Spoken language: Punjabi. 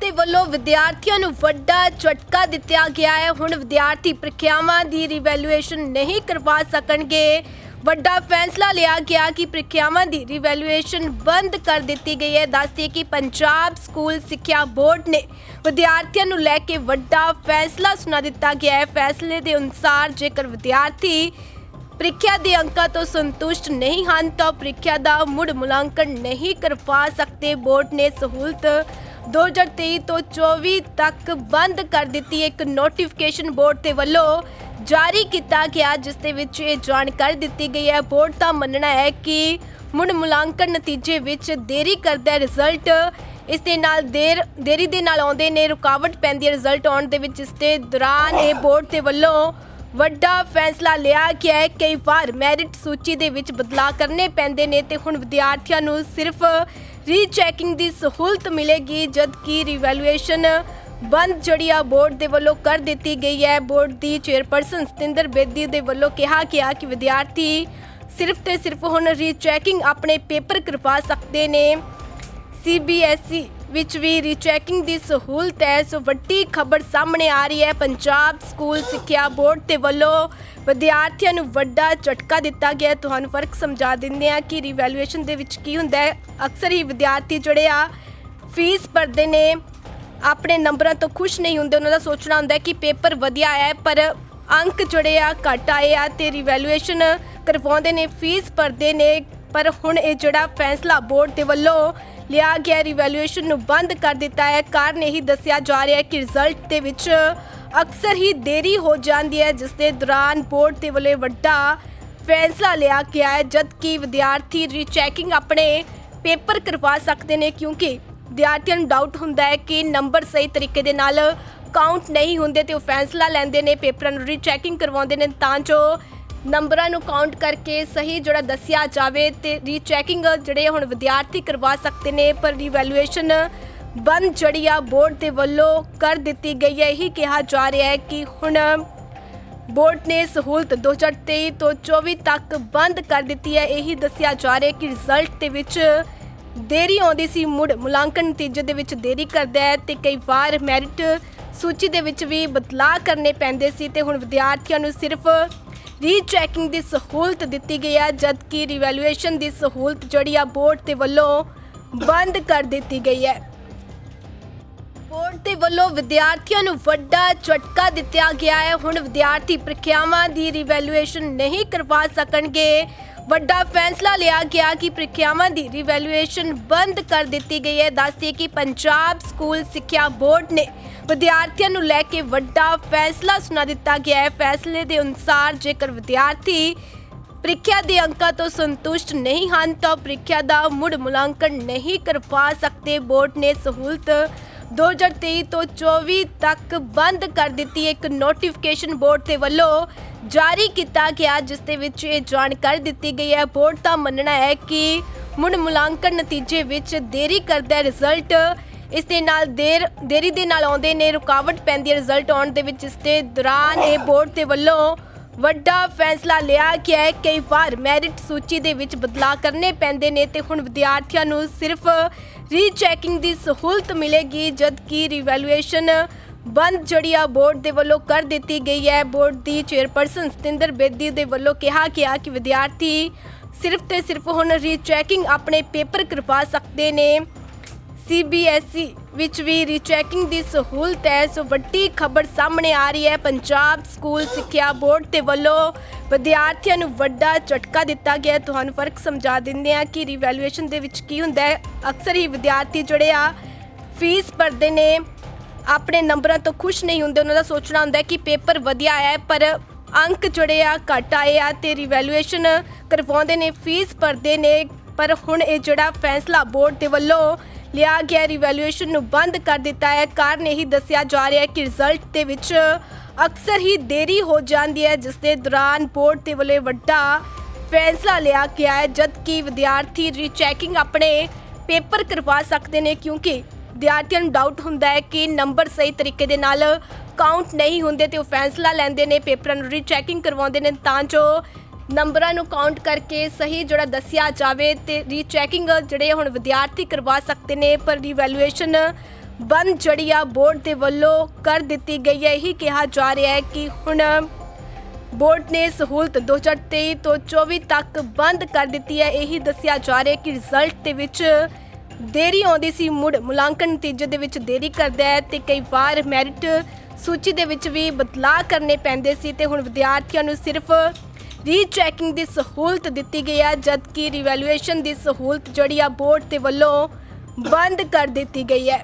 ਦੇ ਵੱਲੋਂ ਵਿਦਿਆਰਥੀਆਂ ਨੂੰ ਵੱਡਾ ਝਟਕਾ ਦਿੱਤਾ ਗਿਆ ਹੈ। ਹੁਣ ਵਿਦਿਆਰਥੀ ਪ੍ਰੀਖਿਆਵਾਂ ਦੀ ਰਿਵੈਲੂਏਸ਼ਨ ਨਹੀਂ ਕਰਵਾ ਸਕਣਗੇ। ਵੱਡਾ ਫੈਸਲਾ ਲਿਆ ਗਿਆ ਕਿ ਪ੍ਰੀਖਿਆਵਾਂ ਦੀ ਰਿਵੈਲੂਏਸ਼ਨ ਬੰਦ ਕਰ ਦਿੱਤੀ ਗਈ ਹੈ। ਦੱਸਦੇ ਕਿ ਪੰਜਾਬ ਸਕੂਲ ਸਿੱਖਿਆ ਬੋਰਡ ਨੇ ਵਿਦਿਆਰਥੀਆਂ ਨੂੰ ਲੈ ਕੇ ਵੱਡਾ ਫੈਸਲਾ ਸੁਣਾ ਦਿੱਤਾ ਗਿਆ ਹੈ। ਫੈਸਲੇ ਦੇ ਅਨੁਸਾਰ ਜੇਕਰ ਵਿਦਿਆਰਥੀ ਪ੍ਰੀਖਿਆ ਦੇ ਅੰਕਾਂ ਤੋਂ ਸੰਤੁਸ਼ਟ ਨਹੀਂ ਹਨ, ਤਾਂ ਪ੍ਰੀਖਿਆ ਦਾ ਮੁੜ ਮੁਲਾਂਕਣ ਨਹੀਂ ਕਰਵਾ ਸਕਦੇ। ਬੋਰਡ ਨੇ ਸਹੂਲਤ 2023 ਤੋਂ 24 ਤੱਕ ਬੰਦ ਕਰ ਦਿੱਤੀ ਇੱਕ ਨੋਟੀਫਿਕੇਸ਼ਨ ਬੋਰਡ ਦੇ ਵੱਲੋਂ ਜਾਰੀ ਕੀਤਾ ਗਿਆ, ਜਿਸ ਦੇ ਵਿੱਚ ਇਹ ਜਾਣਕਾਰੀ ਦਿੱਤੀ ਗਈ ਹੈ। ਬੋਰਡ ਦਾ ਮੰਨਣਾ ਹੈ ਕਿ ਮੁੜ ਮੁਲਾਂਕਣ ਨਤੀਜੇ ਵਿੱਚ ਦੇਰੀ ਕਰਦਾ ਰਿਜ਼ਲਟ ਇਸ ਦੇ ਨਾਲ ਦੇਰ, ਦੇਰੀ ਦੇ ਨਾਲ ਆਉਂਦੇ ਨੇ, ਰੁਕਾਵਟ ਪੈਂਦੀ ਹੈ ਰਿਜ਼ਲਟ ਆਉਣ ਦੇ ਵਿੱਚ ਇਸ ਦੇ ਦੌਰਾਨ ਇਹ ਬੋਰਡ ਦੇ ਵੱਲੋਂ ਵੱਡਾ ਫੈਸਲਾ ਲਿਆ ਗਿਆ ਹੈ। ਕਈ ਵਾਰ ਮੈਰਿਟ ਸੂਚੀ ਦੇ ਵਿੱਚ ਬਦਲਾਅ ਕਰਨੇ ਪੈਂਦੇ ਨੇ ਤੇ ਹੁਣ ਵਿਦਿਆਰਥੀਆਂ ਨੂੰ ਸਿਰਫ ਰੀਚੈਕਿੰਗ ਦੀ ਸਹੂਲਤ ਮਿਲੇਗੀ, ਜਦਕਿ ਰਿਵੈਲੂਏਸ਼ਨ ਬੰਦ ਜਿਹੜੀ ਆ ਬੋਰਡ ਦੇ ਵੱਲੋਂ ਕਰ ਦਿੱਤੀ ਗਈ ਹੈ। ਬੋਰਡ ਦੀ ਚੇਅਰਪਰਸਨ ਸਤਿੰਦਰ ਬੇਦੀ ਦੇ ਵੱਲੋਂ ਕਿਹਾ ਗਿਆ ਕਿ ਵਿਦਿਆਰਥੀ ਸਿਰਫ ਤੇ ਸਿਰਫ ਹੁਣ ਰੀਚੈਕਿੰਗ ਆਪਣੇ ਪੇਪਰ ਕਰਵਾ ਸਕਦੇ ਨੇ। ਸੀਬੀਐਸਈ E ਵਿੱਚ ਵੀ ਰੀਚੈਕਿੰਗ ਦੀ ਸਹੂਲਤ ਹੈ। ਸੋ ਵੱਡੀ ਖਬਰ ਸਾਹਮਣੇ ਆ ਰਹੀ ਹੈ। ਪੰਜਾਬ ਸਕੂਲ ਸਿੱਖਿਆ ਬੋਰਡ ਦੇ ਵੱਲੋਂ ਵਿਦਿਆਰਥੀਆਂ ਨੂੰ ਵੱਡਾ ਝਟਕਾ ਦਿੱਤਾ ਗਿਆ ਤੁਹਾਨੂੰ ਫ਼ਰਕ ਸਮਝਾ ਦਿੰਦੇ ਆ ਕਿ ਰਿਵੈਲੂਏਸ਼ਨ ਦੇ ਵਿੱਚ ਕੀ ਹੁੰਦਾ ਹੈ। ਅਕਸਰ ਹੀ ਵਿਦਿਆਰਥੀ ਜਿਹੜੇ ਆ ਫੀਸ ਭਰਦੇ ਨੇ, ਆਪਣੇ ਨੰਬਰਾਂ ਤੋਂ ਖੁਸ਼ ਨਹੀਂ ਹੁੰਦੇ। ਉਹਨਾਂ ਦਾ ਸੋਚਣਾ ਹੁੰਦਾ ਕਿ ਪੇਪਰ ਵਧੀਆ ਆਇਆ ਹੈ, ਪਰ ਅੰਕ ਜਿਹੜੇ ਆ ਘੱਟ ਆਏ ਆ ਤੇ ਰਿਵੈਲੂਏਸ਼ਨ ਕਰਵਾਉਂਦੇ ਨੇ ਫੀਸ ਭਰਦੇ ਨੇ। ਪਰ ਹੁਣ ਇਹ ਜਿਹੜਾ ਫੈਸਲਾ ਬੋਰਡ ਦੇ ਵੱਲੋਂ ਲਿਆ ਗਿਆ। ਰਿਵੈਲੂਏਸ਼ਨ ਨੂੰ ਬੰਦ ਕਰ ਦਿੱਤਾ ਹੈ। ਕਾਰਨ ਇਹੀ ਦੱਸਿਆ ਜਾ ਰਿਹਾ ਹੈ ਕਿ ਰਿਜ਼ਲਟ ਦੇ ਵਿੱਚ ਅਕਸਰ ਹੀ ਦੇਰੀ ਹੋ ਜਾਂਦੀ ਹੈ, ਜਿਸ ਦੇ ਦੌਰਾਨ ਬੋਰਡ ਦੇ ਵੱਲੋਂ ਵੱਡਾ ਫੈਸਲਾ ਲਿਆ ਗਿਆ ਹੈ ਜਦ ਕਿ ਵਿਦਿਆਰਥੀ ਰੀਚੈਕਿੰਗ ਆਪਣੇ ਪੇਪਰ ਕਰਵਾ ਸਕਦੇ ਨੇ, ਕਿਉਂਕਿ ਵਿਦਿਆਰਥੀਆਂ ਨੂੰ ਡਾਊਟ ਹੁੰਦਾ ਹੈ ਕਿ ਨੰਬਰ ਸਹੀ ਤਰੀਕੇ ਦੇ ਨਾਲ ਕਾਊਂਟ ਨਹੀਂ ਹੁੰਦੇ ਤੇ ਉਹ ਫੈਸਲਾ ਲੈਂਦੇ ਨੇ, ਪੇਪਰਾਂ ਨੂੰ ਰੀਚੈਕਿੰਗ ਕਰਵਾਉਂਦੇ ਨੇ, ਤਾਂ ਜੋ ਨੰਬਰਾਂ ਨੂੰ ਕਾਊਂਟ ਕਰਕੇ ਸਹੀ ਜਿਹੜਾ ਦੱਸਿਆ ਜਾਵੇ ਤੇ ਰੀਚੈਕਿੰਗ ਜਿਹੜੇ ਹੁਣ ਵਿਦਿਆਰਥੀ ਕਰਵਾ ਸਕਦੇ ਨੇ, ਪਰ ਰੀਵੈਲੂਏਸ਼ਨ ਬੰਦ ਜਿਹੜੀ ਆ ਬੋਰਡ ਦੇ ਵੱਲੋਂ ਕਰ ਦਿੱਤੀ ਗਈ ਹੈ। ਇਹੀ ਕਿਹਾ ਜਾ ਰਿਹਾ ਹੈ ਕਿ ਹੁਣ ਬੋਰਡ ਨੇ ਸਹੂਲਤ 2023 ਤੋਂ 24 ਤੱਕ ਬੰਦ ਕਰ ਦਿੱਤੀ ਹੈ। ਇਹੀ ਦੱਸਿਆ ਜਾ ਰਿਹਾ ਹੈ ਕਿ ਰਿਜ਼ਲਟ ਦੇ ਵਿੱਚ ਦੇਰੀ ਆਉਂਦੀ ਸੀ, ਮੁੜ ਮੁਲਾਂਕਣ ਨਤੀਜੇ ਦੇ ਵਿੱਚ ਦੇਰੀ ਕਰਦਾ ਹੈ ਤੇ ਕਈ ਵਾਰ ਮੈਰਿਟ ਸੂਚੀ ਦੇ ਵਿੱਚ ਵੀ ਬਦਲਾਅ ਕਰਨੇ ਪੈਂਦੇ ਸੀ ਤੇ ਹੁਣ ਵਿਦਿਆਰਥੀਆਂ ਨੂੰ ਸਿਰਫ ਰੀਚੈਕਿੰਗ ਦੀ ਸਹੂਲਤ ਦਿੱਤੀ ਗਈ ਹੈ, ਜਦਕਿ ਰਿਵੈਲੂਏਸ਼ਨ ਦੀ ਸਹੂਲਤ ਜਿਹੜੀ ਆ ਬੋਰਡ ਦੇ ਵੱਲੋਂ ਬੰਦ ਕਰ ਦਿੱਤੀ ਗਈ ਹੈ। ਬੋਰਡ ਦੇ ਵੱਲੋਂ ਵਿਦਿਆਰਥੀਆਂ ਨੂੰ ਵੱਡਾ ਝਟਕਾ ਦਿੱਤਾ ਗਿਆ ਹੈ। ਹੁਣ ਵਿਦਿਆਰਥੀ ਪ੍ਰੀਖਿਆਵਾਂ ਦੀ ਰਿਵੈਲੂਏਸ਼ਨ ਨਹੀਂ ਕਰਵਾ ਸਕਣਗੇ। ਵੱਡਾ ਫੈਸਲਾ ਲਿਆ ਗਿਆ ਕਿ ਪ੍ਰੀਖਿਆਵਾਂ ਦੀ ਰਿਵੈਲੂਏਸ਼ਨ ਬੰਦ ਕਰ ਦਿੱਤੀ ਗਈ ਹੈ। ਦੱਸਦੇ ਕਿ ਪੰਜਾਬ ਸਕੂਲ ਸਿੱਖਿਆ ਬੋਰਡ ਨੇ ਵਿਦਿਆਰਥੀਆਂ ਨੂੰ ਲੈ ਕੇ ਵੱਡਾ ਫੈਸਲਾ ਸੁਣਾ ਦਿੱਤਾ ਗਿਆ ਹੈ। ਫੈਸਲੇ ਦੇ ਅਨੁਸਾਰ ਜੇਕਰ ਵਿਦਿਆਰਥੀ ਪ੍ਰੀਖਿਆ ਦੇ ਅੰਕਾਂ ਤੋਂ ਸੰਤੁਸ਼ਟ ਨਹੀਂ ਹਨ, ਤਾਂ ਪ੍ਰੀਖਿਆ ਦਾ ਮੁੜ ਮੁਲਾਂਕਣ ਨਹੀਂ ਕਰਵਾ ਸਕਦੇ। ਬੋਰਡ ਨੇ ਸਹੂਲਤ 2023 ਤੋਂ 24 ਤੱਕ ਬੰਦ ਕਰ ਦਿੱਤੀ ਇੱਕ ਨੋਟੀਫਿਕੇਸ਼ਨ ਬੋਰਡ ਦੇ ਵੱਲੋਂ ਜਾਰੀ ਕੀਤਾ ਗਿਆ, ਜਿਸ ਦੇ ਵਿੱਚ ਇਹ ਜਾਣਕਾਰੀ ਦਿੱਤੀ ਗਈ ਹੈ। ਬੋਰਡ ਦਾ ਮੰਨਣਾ ਹੈ ਕਿ ਮੁੜ ਮੁਲਾਂਕਣ ਨਤੀਜੇ ਵਿੱਚ ਦੇਰੀ ਕਰਦਾ ਰਿਜ਼ਲਟ ਇਸ ਦੇ ਨਾਲ ਦੇਰ, ਦੇਰੀ ਦੇ ਨਾਲ ਆਉਂਦੇ ਨੇ, ਰੁਕਾਵਟ ਪੈਂਦੀ ਹੈ। ਰਿਜ਼ਲਟ ਆਉਣ ਦੇ ਵਿੱਚ ਇਸ ਦੇ ਦੌਰਾਨ ਇਹ ਬੋਰਡ ਦੇ ਵੱਲੋਂ ਵੱਡਾ ਫੈਸਲਾ ਲਿਆ ਗਿਆ ਹੈ। ਕਈ ਵਾਰ ਮੈਰਿਟ ਸੂਚੀ ਦੇ ਵਿੱਚ ਬਦਲਾਅ ਕਰਨੇ ਪੈਂਦੇ ਨੇ ਤੇ ਹੁਣ ਵਿਦਿਆਰਥੀਆਂ ਨੂੰ ਸਿਰਫ ਰੀਚੈਕਿੰਗ ਦੀ ਸਹੂਲਤ ਮਿਲੇਗੀ ਜਦ ਕਿ ਰਿਵੈਲੂਏਸ਼ਨ ਬੰਦ ਜਿਹੜੀ ਆ ਬੋਰਡ ਦੇ ਵੱਲੋਂ ਕਰ ਦਿੱਤੀ ਗਈ ਹੈ। ਬੋਰਡ ਦੀ ਚੇਅਰਪਰਸਨ ਸਤਿੰਦਰ ਬੇਦੀ ਦੇ ਵੱਲੋਂ ਕਿਹਾ ਗਿਆ ਕਿ ਵਿਦਿਆਰਥੀ ਸਿਰਫ ਤੇ ਸਿਰਫ ਹੁਣ ਰੀਚੈਕਿੰਗ ਆਪਣੇ ਪੇਪਰ ਕਰਵਾ ਸਕਦੇ ਨੇ। ਸੀਬੀਐਸਈ E ਵਿੱਚ ਵੀ ਰੀਚੈਕਿੰਗ ਦੀ ਸਹੂਲਤ ਹੈ। ਸੋ ਵੱਡੀ ਖਬਰ ਸਾਹਮਣੇ ਆ ਰਹੀ ਹੈ। ਪੰਜਾਬ ਸਕੂਲ ਸਿੱਖਿਆ ਬੋਰਡ ਦੇ ਵੱਲੋਂ ਵਿਦਿਆਰਥੀਆਂ ਨੂੰ ਵੱਡਾ ਝਟਕਾ ਦਿੱਤਾ ਗਿਆ ਤੁਹਾਨੂੰ ਫ਼ਰਕ ਸਮਝਾ ਦਿੰਦੇ ਆ ਕਿ ਰੀਵੈਲੂਏਸ਼ਨ ਦੇ ਵਿੱਚ ਕੀ ਹੁੰਦਾ ਹੈ। ਅਕਸਰ ਹੀ ਵਿਦਿਆਰਥੀ ਜਿਹੜੇ ਆ ਫੀਸ ਭਰਦੇ ਨੇ, ਆਪਣੇ ਨੰਬਰਾਂ ਤੋਂ ਖੁਸ਼ ਨਹੀਂ ਹੁੰਦੇ। ਉਹਨਾਂ ਦਾ ਸੋਚਣਾ ਹੁੰਦਾ ਕਿ ਪੇਪਰ ਵਧੀਆ ਆਇਆ ਹੈ, ਪਰ ਅੰਕ ਜਿਹੜੇ ਆ ਘੱਟ ਆਏ ਆ ਤੇ ਰਿਵੈਲੂਏਸ਼ਨ ਕਰਵਾਉਂਦੇ ਨੇ ਫੀਸ ਭਰਦੇ ਨੇ। ਪਰ ਹੁਣ ਇਹ ਜਿਹੜਾ ਫੈਸਲਾ ਬੋਰਡ ਦੇ ਵੱਲੋਂ ਲਿਆ ਗਿਆ ਰਿਵੈਲੂਏਸ਼ਨ ਨੂੰ ਬੰਦ ਕਰ ਦਿੱਤਾ ਹੈ। ਕਾਰਨ ਇਹੀ ਦੱਸਿਆ ਜਾ ਰਿਹਾ ਹੈ ਕਿ ਰਿਜ਼ਲਟ ਦੇ ਵਿੱਚ ਅਕਸਰ ਹੀ ਦੇਰੀ ਹੋ ਜਾਂਦੀ ਹੈ, ਜਿਸ ਦੇ ਦੌਰਾਨ ਬੋਰਡ ਦੇ ਵੱਲੋਂ ਵੱਡਾ ਫੈਸਲਾ ਲਿਆ ਗਿਆ ਹੈ ਜਦ ਕਿ ਵਿਦਿਆਰਥੀ ਰੀਚੈਕਿੰਗ ਆਪਣੇ ਪੇਪਰ ਕਰਵਾ ਸਕਦੇ ਨੇ, ਕਿਉਂਕਿ ਵਿਦਿਆਰਥੀਆਂ ਨੂੰ ਡਾਊਟ ਹੁੰਦਾ ਹੈ ਕਿ ਨੰਬਰ ਸਹੀ ਤਰੀਕੇ ਦੇ ਨਾਲ ਕਾਊਂਟ ਨਹੀਂ ਹੁੰਦੇ ਤੇ ਉਹ ਫੈਸਲਾ ਲੈਂਦੇ ਨੇ ਪੇਪਰਾਂ ਨੂੰ ਰੀਚੈਕਿੰਗ ਕਰਵਾਉਂਦੇ ਨੇ, ਤਾਂ ਜੋ ਨੰਬਰਾਂ ਨੂੰ ਕਾਊਂਟ ਕਰਕੇ ਸਹੀ ਜਿਹੜਾ ਦੱਸਿਆ ਜਾਵੇ ਤੇ ਰੀਚੈਕਿੰਗ ਜਿਹੜੇ ਹੁਣ ਵਿਦਿਆਰਥੀ ਕਰਵਾ ਸਕਦੇ ਨੇ, ਪਰ ਰੀਵੈਲੂਏਸ਼ਨ ਬੰਦ ਜਿਹੜੀ ਆ ਬੋਰਡ ਦੇ ਵੱਲੋਂ ਕਰ ਦਿੱਤੀ ਗਈ ਹੈ। ਇਹੀ ਕਿਹਾ ਜਾ ਰਿਹਾ ਹੈ ਕਿ ਹੁਣ ਬੋਰਡ ਨੇ ਸਹੂਲਤ 2023 ਤੋਂ 24 ਤੱਕ ਬੰਦ ਕਰ ਦਿੱਤੀ ਹੈ। ਇਹੀ ਦੱਸਿਆ ਜਾ ਰਿਹਾ ਕਿ ਰਿਜ਼ਲਟ ਦੇ ਵਿੱਚ ਦੇਰੀ ਆਉਂਦੀ ਸੀ, ਮੁੜ ਮੁਲਾਂਕਣ ਨਤੀਜੇ ਦੇ ਵਿੱਚ ਦੇਰੀ ਕਰਦਾ ਹੈ ਤੇ ਕਈ ਵਾਰ ਮੈਰਿਟ ਸੂਚੀ ਦੇ ਵਿੱਚ ਵੀ ਬਦਲਾਅ ਕਰਨੇ ਪੈਂਦੇ ਸੀ ਤੇ ਹੁਣ ਵਿਦਿਆਰਥੀਆਂ ਨੂੰ ਸਿਰਫ ਰੀਚੈਕਿੰਗ ਦੀ ਸਹੂਲਤ ਦਿੱਤੀ ਗਈ ਹੈ ਜਦਕਿ ਰਿਵੈਲੂਏਸ਼ਨ ਦੀ ਸਹੂਲਤ ਜਿਹੜੀ ਆ ਬੋਰਡ ਦੇ ਵੱਲੋਂ ਬੰਦ ਕਰ ਦਿੱਤੀ ਗਈ ਹੈ।